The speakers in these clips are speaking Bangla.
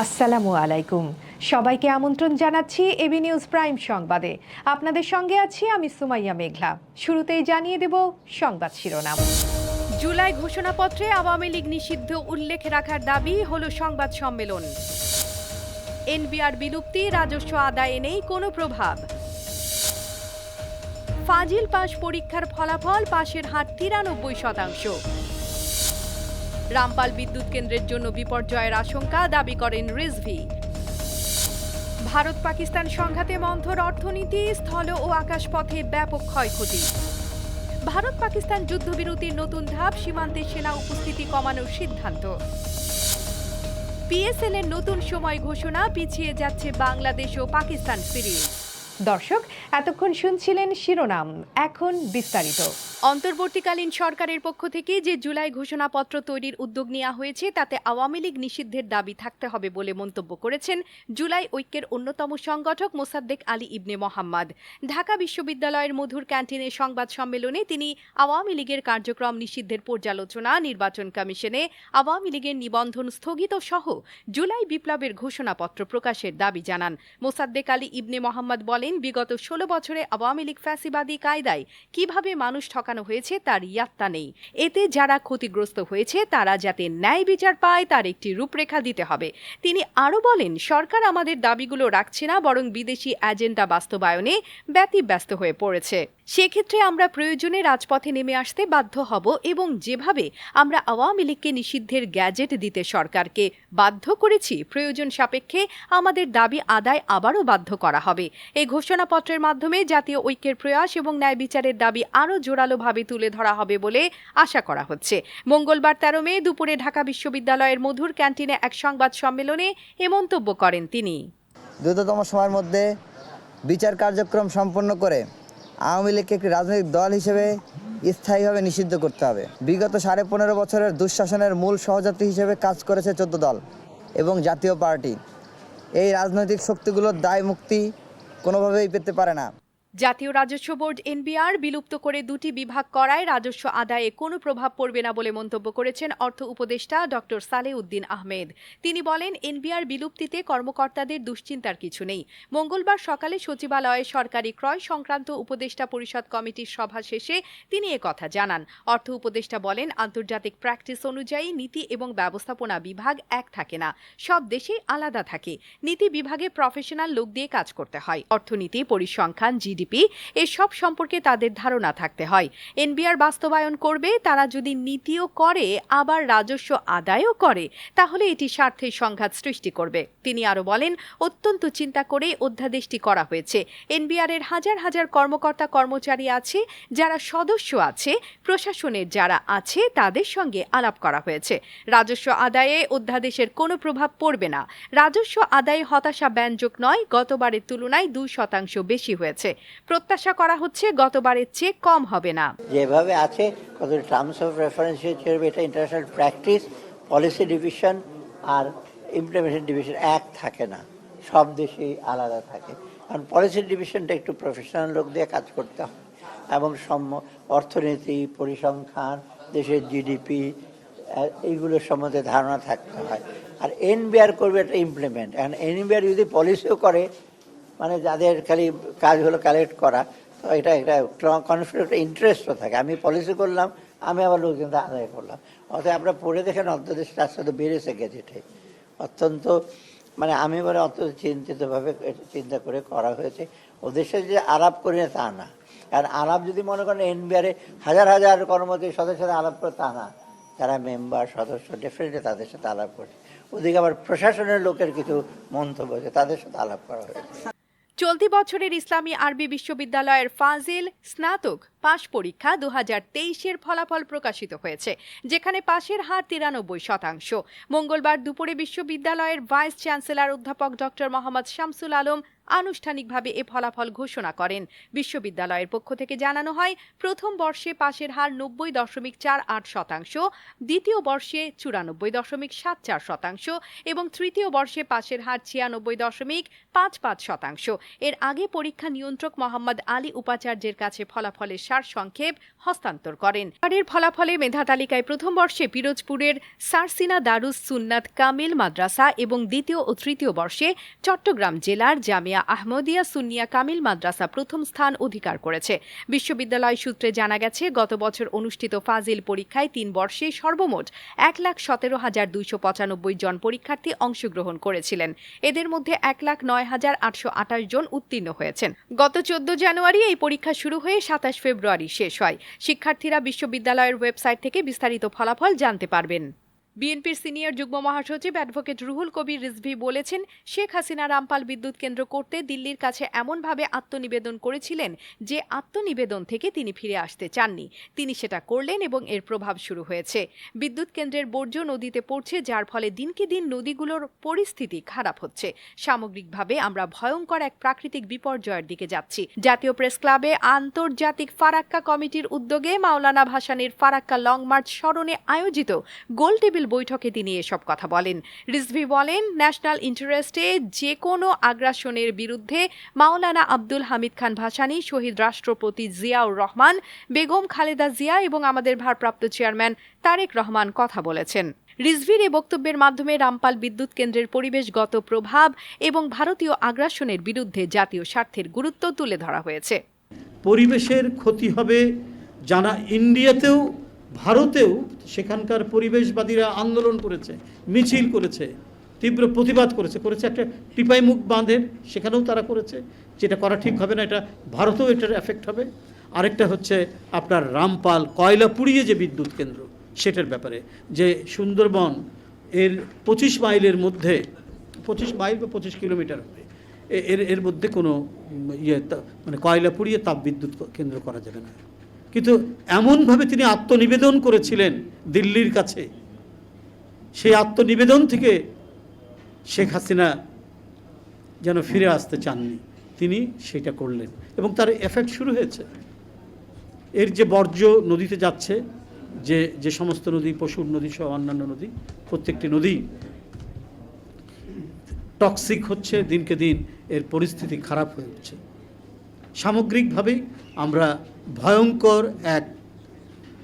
আসসালামু আলাইকুম। সবাইকে আমন্ত্রণ জানাচ্ছি এবি নিউজ প্রাইম সংবাদে। আপনাদের সঙ্গে আছি আমি সুমাইয়া মেঘলা। শুরুতেই জানিয়ে দেব সংবাদ শিরোনাম। জুলাই ঘোষণাপত্রে আওয়ামী লীগ নিষিদ্ধ উল্লেখ রাখার দাবি হলো সংবাদ সম্মেলন। এনবিআর বিলুপ্তি, রাজস্ব আদায়ে নেই কোনো প্রভাব। ফাজিল পাস পরীক্ষার ফলাফল পাশের হার তিরানব্বই শতাংশ। রামপাল বিদ্যুৎ কেন্দ্রের জন্য বিপর্যয়ের আশঙ্কা দাবি করেন রিজভি। ভারত পাকিস্তান সংঘাতে মন্থর অর্থনীতি, স্থল ও আকাশপথে ব্যাপক ক্ষয়ক্ষতি। ভারত পাকিস্তান যুদ্ধবিরতির নতুন ধাপ, সীমান্তে সেনা উপস্থিতি কমানোর সিদ্ধান্ত। পিএসএল এর নতুন সময় ঘোষণা, পিছিয়ে যাচ্ছে বাংলাদেশ ও পাকিস্তান সিরিজ। দর্শক, এতক্ষণ শুনছিলেন শিরোনাম, এখন বিস্তারিত। অন্তর্বর্তীকালীন সরকারের পক্ষ থেকে যে জুলাই ঘোষণাপত্র তৈরির উদ্যোগ নেওয়া হয়েছে, তাতে আওয়ামী লীগ নিষিদ্ধের দাবি থাকতে হবে বলে মন্তব্য করেছেন জুলাই ঐক্যের অন্যতম সংগঠক মোসাদ্দেক আলী ইবনে মোহাম্মদ। ঢাকা বিশ্ববিদ্যালয়ের মধুর ক্যান্টিনে সংবাদ সম্মেলনে তিনি আওয়ামী লীগের কার্যক্রম নিষিদ্ধের পর্যালোচনা, নির্বাচন কমিশনে আওয়ামী লীগের নিবন্ধন স্থগিত সহ জুলাই বিপ্লবের ঘোষণাপত্র প্রকাশের দাবি জানান। মোসাদ্দেক আলী ইবনে মোহাম্মদ বলেন, বিগত ষোলো বছরে আওয়ামী লীগ ফ্যাসিবাদী কায়দায় কীভাবে মানুষ ঠকানো হয়েছে, তার ইয়াত্তা নেই। এতে যারা ক্ষতিগ্রস্ত হয়েছে, তারা যাতে ন্যায় বিচার পায়, তার একটি রূপরেখা দিতে হবে। তিনি আরও বলেন, সরকার আমাদের দাবিগুলো রাখছে না, বরং বিদেশি এজেন্ডা বাস্তবায়নে ব্যতিব্যস্ত হয়ে পড়েছে। সেক্ষেত্রে আমরা প্রয়োজনে রাজপথে নেমে আসতে বাধ্য হব এবং যেভাবে আমরা আওয়ামী লীগকে নিষিদ্ধের গ্যাজেট দিতে সরকারকে বাধ্য করেছি, প্রয়োজন সাপেক্ষে আমাদের দাবি আদায় আবারও বাধ্য করা হবে। এই ঘোষণাপত্রের মাধ্যমে জাতীয় ঐক্যের প্রয়াস এবং ন্যায় বিচারের দাবি আরও জোরালোভাবে তুলে ধরা হবে বলে আশা করা হচ্ছে। মঙ্গলবার তেরো মে দুপুরে ঢাকা বিশ্ববিদ্যালয়ের মধুর ক্যান্টিনে এক সংবাদ সম্মেলনে এ মন্তব্য করেন তিনি। দ্রুততম সময়ের মধ্যে বিচার কার্যক্রম সম্পন্ন করে আওয়ামী লীগকে একটি রাজনৈতিক দল হিসেবে স্থায়ীভাবে নিষিদ্ধ করতে হবে। বিগত সাড়ে পনেরো বছরের দুঃশাসনের মূল সহযাত্রী হিসেবে কাজ করেছে চোদ্দ দল এবং জাতীয় পার্টি। এই রাজনৈতিক শক্তিগুলোর দায় মুক্তি কোনোভাবেই পেতে পারে না। জাতীয় রাজস্ব বোর্ড এনবিআর বিলুপ্ত করে দুটি বিভাগ করায় রাজস্ব আদায়ে কোনো প্রভাব পড়বে না বলে মন্তব্য করেছেন অর্থ উপদেষ্টা ডক্টর সালেহ উদ্দিন আহমেদ। তিনি বলেন, এনবিআর বিলুপ্তিতে কর্মকর্তাদের দুশ্চিন্তার কিছু নেই। মঙ্গলবার সকালে সচিবালয়ে সরকারি ক্রয় সংক্রান্ত উপদেষ্টা পরিষদ কমিটির সভা শেষে তিনি কথা জানান। অর্থ উপদেষ্টা বলেন, আন্তর্জাতিক প্র্যাকটিস অনুযায়ী নীতি এবং ব্যবস্থাপনা বিভাগ এক থাকে না, সব দেশেই আলাদা থাকে। নীতি বিভাগে প্রফেশনাল লোক দিয়ে কাজ করতে হয়। অর্থনীতি, পরিসংখ্যান জিডিপি, এসব সম্পর্কে তাদের ধারণা থাকতে হয়। এনবিআর বাস্তবায়ন করবে, তারা যদি নীতিও করে, আবার রাজস্ব আদায়ও করে, তাহলে এটি স্বার্থের সংঘাত সৃষ্টি করবে। তিনি আরও বলেন, অত্যন্ত চিন্তা করে অধ্যাদেশটি করা হয়েছে। এনবিআর এর হাজার হাজার কর্মকর্তা কর্মচারী আছে, যারা সদস্য আছে, প্রশাসনের যারা আছে, তাদের সঙ্গে আলাপ করা হয়েছে। রাজস্ব আদায়ে অধ্যাদেশের কোনো প্রভাব পড়বে না। রাজস্ব আদায়ে হতাশা ব্যঞ্জক নয়, গতবারের তুলনায় দুই শতাংশ বেশি হয়েছে। প্রত্যাশা করা হচ্ছে গতবারের চেয়ে কম হবে না। যেভাবে আছে, কত টার্মস অফ রেফারেন্স এটা ইন্টারন্যাশনাল প্র্যাকটিস পলিসি ডিভিশন আর ইমপ্লিমেন্টেশন ডিভিশন এক থাকে না। সব দেশেই আলাদা থাকে। কারণ পলিসি ডিভিশনটা একটু প্রফেশনাল লোক দিয়ে কাজ করতে হয়। এবং সম, অর্থনীতি, পরিসংখ্যান, দেশের জিডিপি এইগুলোর সম্বন্ধে ধারণা থাকতে হয়। আর এনবিআর করবে এটা ইমপ্লিমেন্ট এখন এনবিআর যদি পলিসিও করে মানে যাদের খালি কাজ হলো কালেক্ট করা, তো এটা একটা কনফ্লিক্ট ইন্টারেস্টও থাকে। আমি পলিসি করলাম, আমি আবার লোকজন আদায় করলাম। অতএব আপনারা পড়ে দেখেন অন্তর্দেশ তার সাথে বেড়েছে গেজেটে। অত্যন্ত মানে আমি বলে অত্যন্ত চিন্তিতভাবে চিন্তা করে করা হয়েছে। ওদের সাথে যে আলাপ করি না, তা না। কারণ আলাপ যদি মনে করেন, এনবিআরে হাজার হাজার কর্মচারী সদস্যের আলাপ করে, তা না। যারা মেম্বার সদস্য ডেফিনেটলি তাদের সাথে আলাপ করে। ওদিকে আবার প্রশাসনের লোকের কিছু মন্তব্য আছে, তাদের সাথে আলাপ করা হয়েছে। চলতি বছরের ইসলামী আরবি বিশ্ববিদ্যালয়ের ফাজিল স্নাতক পাশ পরীক্ষা দু হাজার তেইশের ফলাফল প্রকাশিত হয়েছে, যেখানে পাশের হার তিরানব্বই শতাংশ। মঙ্গলবার দুপুরে বিশ্ববিদ্যালয়ের ভাইস চ্যান্সেলর অধ্যাপক ডক্টর মোহাম্মদ শামসুল আলম আনুষ্ঠানিকভাবে এ ফলাফল ঘোষণা করেন। বিশ্ববিদ্যালয়ের পক্ষ থেকে জানানো হয়, প্রথম বর্ষে পাশের হার নব্বই দশমিক চার আট শতাংশ, দ্বিতীয় বর্ষে চুরানব্বই দশমিক সাত চার শতাংশ এবং তৃতীয় বর্ষে পাশের হার ছিয়ানব্বই দশমিক পাঁচ পাঁচ শতাংশ। এর আগে পরীক্ষা নিয়ন্ত্রক মোহাম্মদ আলী উপাচার্যের কাছে ফলাফলের সারসংক্ষেপ হস্তান্তর করেন। এবারের ফলাফলে মেধা তালিকায় প্রথম বর্ষে পিরোজপুরের সারসিনা দারুস সুন্নাত কামিল মাদ্রাসা এবং দ্বিতীয় ও তৃতীয় বর্ষে চট্টগ্রাম জেলার জামিয়া আহমদিয়া সুন্নিয়া কামিল মাদ্রাসা প্রথম স্থান অধিকার করেছে। বিশ্ববিদ্যালয় সূত্রে জানা গেছে, গত বছর অনুষ্ঠিত ফাজিল পরীক্ষায় তিন বর্ষে সর্বমোট এক লাখ সতেরো হাজার দুইশো পঁচানব্বই জন পরীক্ষার্থী অংশগ্রহণ করেছিলেন। এদের মধ্যে এক লাখ নয় হাজার আটশো আঠাশ জন উত্তীর্ণ হয়েছেন। গত চোদ্দ জানুয়ারি এই পরীক্ষা শুরু হয়ে সাতাশ ফেব্রুয়ারি শেষ হয়। শিক্ষার্থীরা বিশ্ববিদ্যালয়ের ওয়েবসাইট থেকে বিস্তারিত ফলাফল জানতে পারবেন। বিএনপির সিনিয়র যুগ্ম মহাসচিব অ্যাডভোকেট রুহুল কবির রিজভি বলেছেন, শেখ হাসিনা রামপাল বিদ্যুৎ কেন্দ্র করতে দিল্লির কাছে এমনভাবে আত্মনিবেদন করেছিলেন যে আত্মনিবেদন থেকে তিনি ফিরে আসতে চাননি। তিনি সেটা করলেন এবং এর প্রভাব শুরু হয়েছে। বিদ্যুৎ কেন্দ্রের বর্জ্য নদীতে পড়ছে, যার ফলে দিনকে দিন নদীগুলোর পরিস্থিতি খারাপ হচ্ছে। সামগ্রিকভাবে আমরা ভয়ঙ্কর এক প্রাকৃতিক বিপর্যয়ের দিকে যাচ্ছি। জাতীয় প্রেস ক্লাবে আন্তর্জাতিক ফারাক্কা কমিটির উদ্যোগে মাওলানা ভাসানীর ফারাক্কা লং মার্চ স্মরণে আয়োজিত গোল টেবিল বৈঠকে তিনি এসব কথা বলেন। রিজভি বলেন, ন্যাশনাল ইন্টারেস্টে যে কোনো আগ্রাসনের বিরুদ্ধে মাওলানা আব্দুল হামিদ খান ভাসানী, শহীদ রাষ্ট্রপতি জিয়াউর রহমান, বেগম খালেদা জিয়া এবং আমাদের ভারপ্রাপ্ত চেয়ারম্যান তারেক রহমান কথা বলেছেন। রিজভির এ বক্তব্যের মাধ্যমে রামপাল বিদ্যুৎ কেন্দ্রের পরিবেশগত প্রভাব এবং ভারতীয় আগ্রাসনের বিরুদ্ধে জাতীয় স্বার্থের গুরুত্ব তুলে ধরা হয়েছে। পরিবেশের ক্ষতি হবে জানা ইন্ডিয়াতেও, ভারতেও সেখানকার পরিবেশবাদীরা আন্দোলন করেছে, মিছিল করেছে, তীব্র প্রতিবাদ করেছে করেছে একটা টিপাই মুখ বাঁধের সেখানেও তারা করেছে। যেটা করা ঠিক হবে না, এটা ভারতেও এটার এফেক্ট হবে। আরেকটা হচ্ছে আপনার রামপাল কয়লা পুড়িয়ে যে বিদ্যুৎ কেন্দ্র, সেটার ব্যাপারে। যে সুন্দরবন এর পঁচিশ মাইলের মধ্যে, পঁচিশ মাইল বা পঁচিশ কিলোমিটার এর এর মধ্যে কোনো ইয়ে মানে কয়লা পুড়িয়ে তাপবিদ্যুৎ কেন্দ্র করা যাবে না। কিন্তু এমনভাবে তিনি আত্মনিবেদন করেছিলেন দিল্লির কাছে। সেই আত্মনিবেদন থেকে শেখ হাসিনা যেন ফিরে আসতে চাননি, তিনি সেটা করলেন এবং তার এফেক্ট শুরু হয়েছে। এর যে বর্জ্য নদীতে যাচ্ছে, যে যে সমস্ত নদী, পশুর নদী সহ অন্যান্য নদী, প্রত্যেকটি নদী টক্সিক হচ্ছে, দিনকে দিন এর পরিস্থিতি খারাপ হয়ে উঠছে। সামগ্রিকভাবেই আমরা ভয়ঙ্কর এক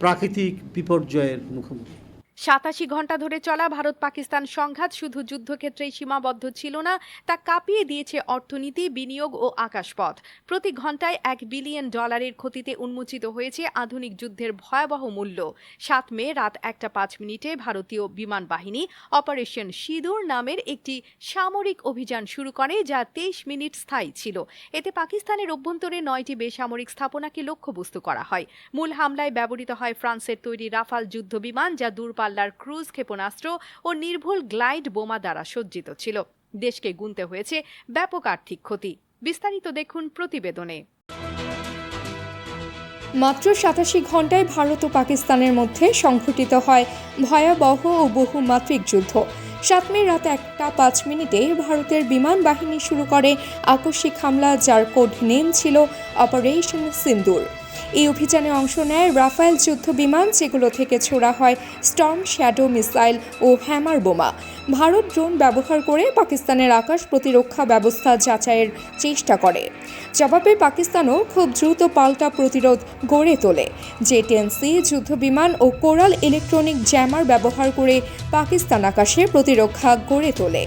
প্রাকৃতিক বিপর্যয়ের মুখোমুখি। সাতাশি ঘণ্টা ধরে চলা ভারত পাকিস্তান সংঘাত শুধু যুদ্ধক্ষেত্রেই সীমাবদ্ধ ছিল না, তা কাঁপিয়ে দিয়েছে অর্থনীতি, বিনিয়োগ ও আকাশপথ। প্রতি ঘন্টায় এক বিলিয়ন ডলারের ক্ষতিতে উন্মোচিত হয়েছে আধুনিক যুদ্ধের ভয়াবহ মূল্য। সাত মে রাত একটা পাঁচ মিনিটে ভারতীয় বিমান বাহিনী অপারেশন সিঁদুর নামের একটি সামরিক অভিযান শুরু করে, যা তেইশ মিনিট স্থায়ী ছিল। এতে পাকিস্তানের অভ্যন্তরে নয়টি বেসামরিক স্থাপনাকে লক্ষ্যবস্তু করা হয়। মূল হামলায় ব্যবহৃত হয় ফ্রান্সের তৈরি রাফাল যুদ্ধ বিমান যা দূরপাল্লার ক্রুজ ক্ষেপণাস্ত্র ও নির্ভুল গ্লাইড বোমা দ্বারা সজ্জিত ছিল। দেশকে গুনতে হয়েছে ব্যাপক আর্থিক ক্ষতি। বিস্তারিত দেখুন প্রতিবেদনে। মাত্র সাতাশি ঘন্টায় ভারত ও পাকিস্তানের মধ্যে সংঘটিত হয় ভয়াবহ ও বহুমাত্রিক যুদ্ধ। সাত মে রাত একটা পাঁচ মিনিটে ভারতের বিমান বাহিনী শুরু করে আকস্মিক হামলা যার কোড নেম ছিল অপারেশন সিন্দুর। এই অভিযানে অংশ নেয় রাফায়েল যুদ্ধ বিমান, যেগুলো থেকে ছোড়া হয় স্টর্ম শ্যাডো মিসাইল ও হ্যামার বোমা। ভারত ড্রোন ব্যবহার করে পাকিস্তানের আকাশ প্রতিরক্ষা ব্যবস্থা যাচাইয়ের চেষ্টা করে। জবাবে পাকিস্তানও খুব দ্রুত পাল্টা প্রতিরোধ গড়ে তোলে। জে টেন যুদ্ধ বিমান ও কোরাল ইলেকট্রনিক জ্যামার ব্যবহার করে পাকিস্তান আকাশে প্রতিরক্ষা গড়ে তোলে।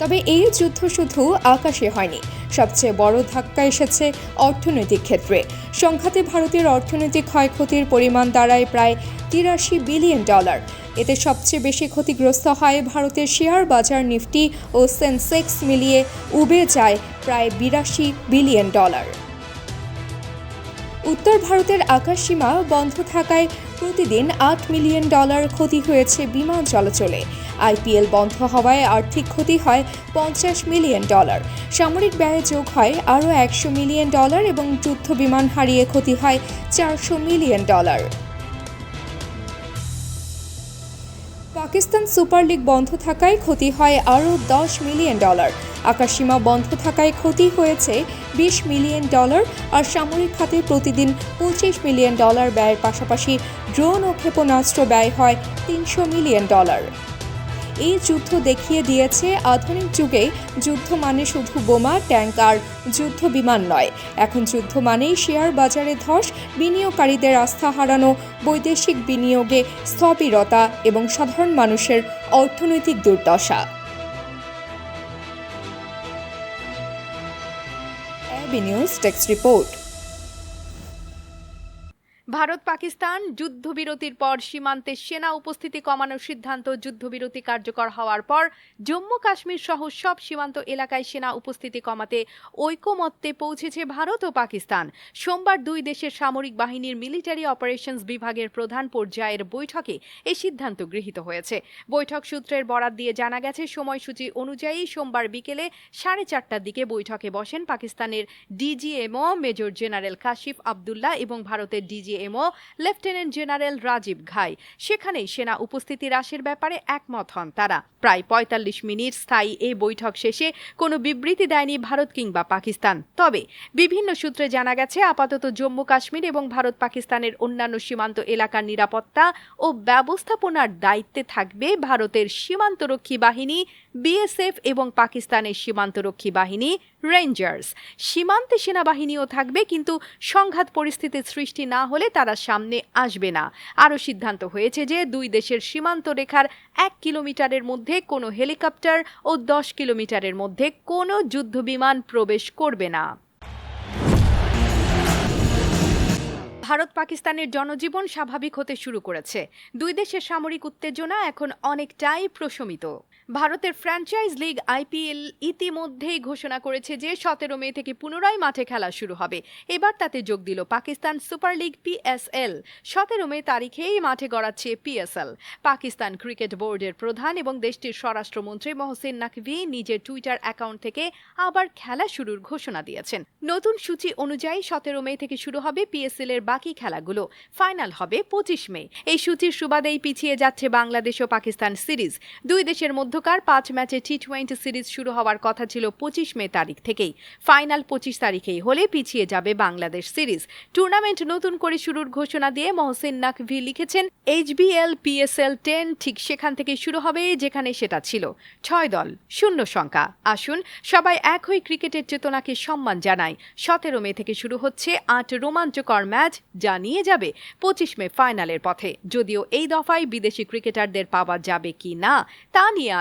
তবে এই যুদ্ধ শুধু আকাশে হয়নি, সবচেয়ে বড় ধাক্কা এসেছে অর্থনৈতিক ক্ষেত্রে। সংঘাতে ভারতের অর্থনৈতিক ক্ষয়ক্ষতির পরিমাণ দাঁড়ায় প্রায় তিরাশি বিলিয়ন ডলার। এতে সবচেয়ে বেশি ক্ষতিগ্রস্ত হয় ভারতের শেয়ার বাজার, নিফটি ও সেন্সেক্স মিলিয়ে উবে যায় প্রায় বিরাশি বিলিয়ন ডলার। উত্তর ভারতের আকাশসীমা বন্ধ থাকায় প্রতিদিন আট মিলিয়ন ডলার ক্ষতি হয়েছে বিমান চলাচলে। আইপিএল বন্ধ হওয়ায় আর্থিক ক্ষতি হয় পঞ্চাশ মিলিয়ন ডলার। সামরিক ব্যয়ে যোগ হয় আরও একশো মিলিয়ন ডলার এবং যুদ্ধ বিমান হারিয়ে ক্ষতি হয় চারশো million dollar. Pakistan super league বন্ধ থাকায় ক্ষতি হয় আরও দশ মিলিয়ন ডলার। আকাশসীমা বন্ধ থাকায় ক্ষতি হয়েছে বিশ মিলিয়ন ডলার আর সামরিক খাতে প্রতিদিন পঁচিশ মিলিয়ন ডলার ব্যয়ের পাশাপাশি ড্রোন ও ক্ষেপণাস্ত্র ব্যয় হয় তিনশো মিলিয়ন ডলার। এই যুদ্ধ দেখিয়ে দিয়েছে আধুনিক যুগে যুদ্ধ মানে শুধু বোমা, ট্যাঙ্ক আর যুদ্ধ বিমান নয়। এখন যুদ্ধ মানেই শেয়ার বাজারে ধস, বিনিয়োগকারীদের আস্থা হারানো, বৈদেশিক বিনিয়োগে স্থবিরতা এবং সাধারণ মানুষের অর্থনৈতিক দুর্দশা। News text report. Bharat Pakistan যুদ্ধবিরতির পর সীমান্তে সেনা উপস্থিতি কমানোর সিদ্ধান্ত যুদ্ধবিরতি কার্যকর হওয়ার পর জম্মু কাশ্মীর সহ সব সীমান্ত এলাকায় সেনা উপস্থিতি কমাতে ঐকমত্যে পৌঁছেছে ভারত ও পাকিস্তান। সোমবার দুই দেশের সামরিক বাহিনীর মিলিটারি অপারেশনস বিভাগের প্রধান পর্যায়ের বৈঠকে এই সিদ্ধান্ত গৃহীত হয়েছে। বৈঠক সূত্রের বরাত দিয়ে জানা গেছে, সময়সূচি অনুযায়ী সোমবার বিকেলে সাড়ে চারটার দিকে বৈঠকে বসেন পাকিস্তানের DGMO major general Kashif Abdullah এবং ভারতের DGMO lieutenant general Rajiv Ghai সেখানেই সেনা উপস্থিতি হ্রাসের ব্যাপারে একমত হন তারা। প্রায় পঁয়তাল্লিশ মিনিট স্থায়ী এই বৈঠক শেষে কোনো বিবৃতি দেয়নি ভারত কিংবা পাকিস্তান। তবে বিভিন্ন সূত্রে জানা গেছে, আপাতত জম্মু কাশ্মীর এবং ভারত পাকিস্তানের অন্যান্য সীমান্ত এলাকার নিরাপত্তা ও ব্যবস্থাপনার দায়িত্বে থাকবে ভারতের সীমান্তরক্ষী বাহিনী বিএসএফ এবং পাকিস্তানের সীমান্তরক্ষী বাহিনী রেঞ্জার্স সীমান্তে সেনাবাহিনীও থাকবে, কিন্তু সংঘাত পরিস্থিতির সৃষ্টি না হলে তারা সামনে আসবে না। আরও সিদ্ধান্ত হয়েছে যে দুই দেশের সীমান্ত রেখার এক কিলোমিটারের মধ্যে কোনো হেলিকপ্টার ও দশ কিলোমিটারের মধ্যে কোনো যুদ্ধবিমান প্রবেশ করবে না। ভারত পাকিস্তানের জনজীবন স্বাভাবিক হতে শুরু করেছে। দুই দেশের সামরিক উত্তেজনা এখন অনেকটাই প্রশমিত। ভারতের ফ্র্যাঞ্চাইজ লিগ আইপিএল ইতিমধ্যেই ঘোষণা করেছে যে সতেরো মে থেকে পুনরায় মাঠে খেলা শুরু হবে। এবার তাতে যোগ দিল পাকিস্তান সুপার লিগ পিএসএল সতেরো মে তারিখেই মাঠে গড়াচ্ছে পিএসএল পাকিস্তান ক্রিকেট বোর্ডের প্রধান এবং দেশটির স্বরাষ্ট্রমন্ত্রী মহসেন নাকভি নিজের টুইটার অ্যাকাউন্ট থেকে আবার খেলা শুরুর ঘোষণা দিয়েছেন। নতুন সূচি অনুযায়ী সতেরো মে থেকে শুরু হবে পিএসএল এর বাকি খেলাগুলো। ফাইনাল হবে পঁচিশ মে। এই সূচির সুবাদেই পিছিয়ে যাচ্ছে বাংলাদেশ ও পাকিস্তান সিরিজ। দুই দেশের মধ্যকার পাঁচ ম্যাচে টি টোয়েন্টি সিরিজ শুরু হওয়ার কথা ছিল পঁচিশ মে তারিখ থেকেই। ফাইনাল পঁচিশ তারিখেই হলে পিছিয়ে যাবে বাংলাদেশ সিরিজ। টুর্নামেন্ট নতুন করে শুরুর ঘোষণা দিয়ে মহসিন নাকভি লিখেছেন এইচবিএল পিএসএল টেন ঠিক সেখান থেকে শুরু হবে যেখানে সেটা ছিল। ছয় দল, শূন্য সংখ্যা। আসুন, সবাই এক হয়ে ক্রিকেটের চেতনাকে সম্মান জানাই। সতেরো মে থেকে শুরু হচ্ছে আট রোমাঞ্চকর ম্যাচ, যা নিয়ে যাবে পঁচিশ মে ফাইনালের পথে। যদিও এই দফায় বিদেশি ক্রিকেটারদের পাওয়া যাবে কি না, তা নিয়ে